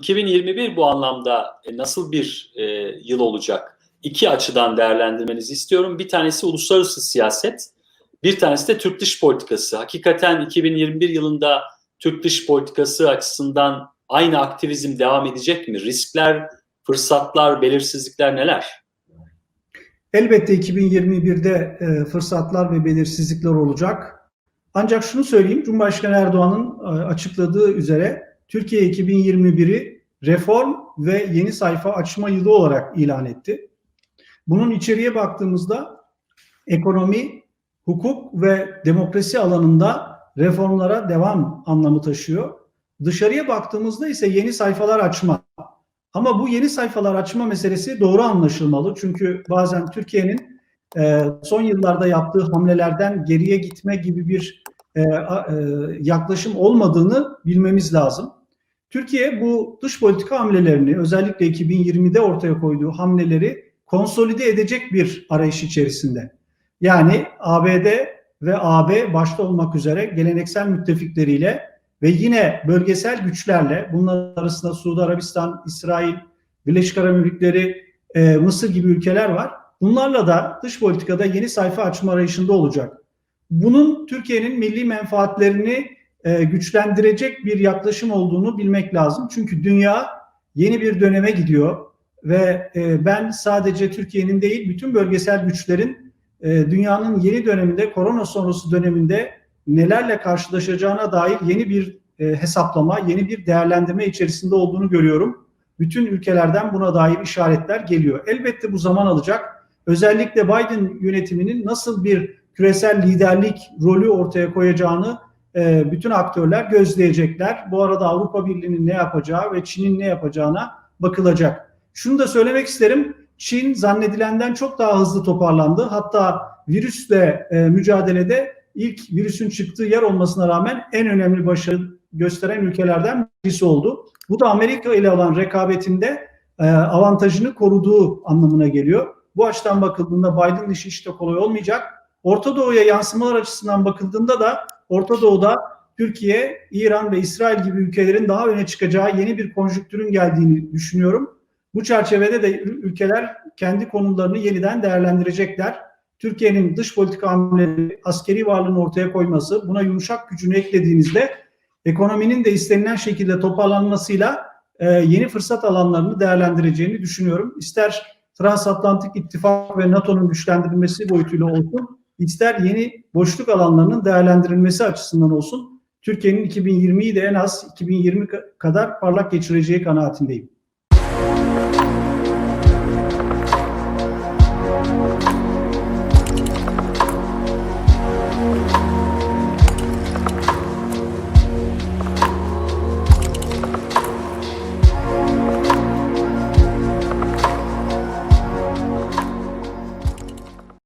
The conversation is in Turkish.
2021 bu anlamda e, nasıl bir e, yıl olacak? İki açıdan değerlendirmenizi istiyorum. Bir tanesi uluslararası siyaset, bir tanesi de Türk dış politikası. Hakikaten 2021 yılında Türk dış politikası açısından aynı aktivizm devam edecek mi? Riskler, fırsatlar, belirsizlikler neler? Elbette 2021'de e, fırsatlar ve belirsizlikler olacak. Ancak şunu söyleyeyim, Cumhurbaşkanı Erdoğan'ın e, açıkladığı üzere Türkiye 2021'i reform ve yeni sayfa açma yılı olarak ilan etti. Bunun içeriye baktığımızda ekonomi, hukuk ve demokrasi alanında reformlara devam anlamı taşıyor. Dışarıya baktığımızda ise yeni sayfalar açma. Ama bu yeni sayfalar açma meselesi doğru anlaşılmalı. Çünkü bazen Türkiye'nin e, son yıllarda yaptığı hamlelerden geriye gitme gibi bir e, e, yaklaşım olmadığını bilmemiz lazım. Türkiye bu dış politika hamlelerini özellikle 2020'de ortaya koyduğu hamleleri konsolide edecek bir arayış içerisinde. Yani ABD ve AB başta olmak üzere geleneksel müttefikleriyle ve yine bölgesel güçlerle bunlar arasında Suudi Arabistan, İsrail, Birleşik Arap Emirlikleri, e, Mısır gibi ülkeler var. Bunlarla da dış politikada yeni sayfa açma arayışında olacak. Bunun Türkiye'nin milli menfaatlerini e, güçlendirecek bir yaklaşım olduğunu bilmek lazım. Çünkü dünya yeni bir döneme gidiyor ve e, ben sadece Türkiye'nin değil bütün bölgesel güçlerin e, dünyanın yeni döneminde, korona sonrası döneminde nelerle karşılaşacağına dair yeni bir e, hesaplama, yeni bir değerlendirme içerisinde olduğunu görüyorum. Bütün ülkelerden buna dair işaretler geliyor. Elbette bu zaman alacak. Özellikle Biden yönetiminin nasıl bir küresel liderlik rolü ortaya koyacağını e, bütün aktörler gözleyecekler. Bu arada Avrupa Birliği'nin ne yapacağı ve Çin'in ne yapacağına bakılacak. Şunu da söylemek isterim. Çin zannedilenden çok daha hızlı toparlandı. Hatta virüsle e, mücadelede ilk virüsün çıktığı yer olmasına rağmen en önemli başarı gösteren ülkelerden birisi oldu. Bu da Amerika ile olan rekabetinde e, avantajını koruduğu anlamına geliyor. Bu açıdan bakıldığında Biden işi işte kolay olmayacak. Orta Doğu'ya yansımalar açısından bakıldığında da Orta Doğu'da Türkiye, İran ve İsrail gibi ülkelerin daha öne çıkacağı yeni bir konjüktürün geldiğini düşünüyorum. Bu çerçevede de ülkeler kendi konumlarını yeniden değerlendirecekler. Türkiye'nin dış politika hamleleri, askeri varlığını ortaya koyması, buna yumuşak gücünü eklediğinizde ekonominin de istenilen şekilde toparlanmasıyla e, yeni fırsat alanlarını değerlendireceğini düşünüyorum. İster Transatlantik İttifak ve NATO'nun güçlendirilmesi boyutuyla olsun, ister yeni boşluk alanlarının değerlendirilmesi açısından olsun, Türkiye'nin 2020'yi de en az 2020 kadar parlak geçireceği kanaatindeyim.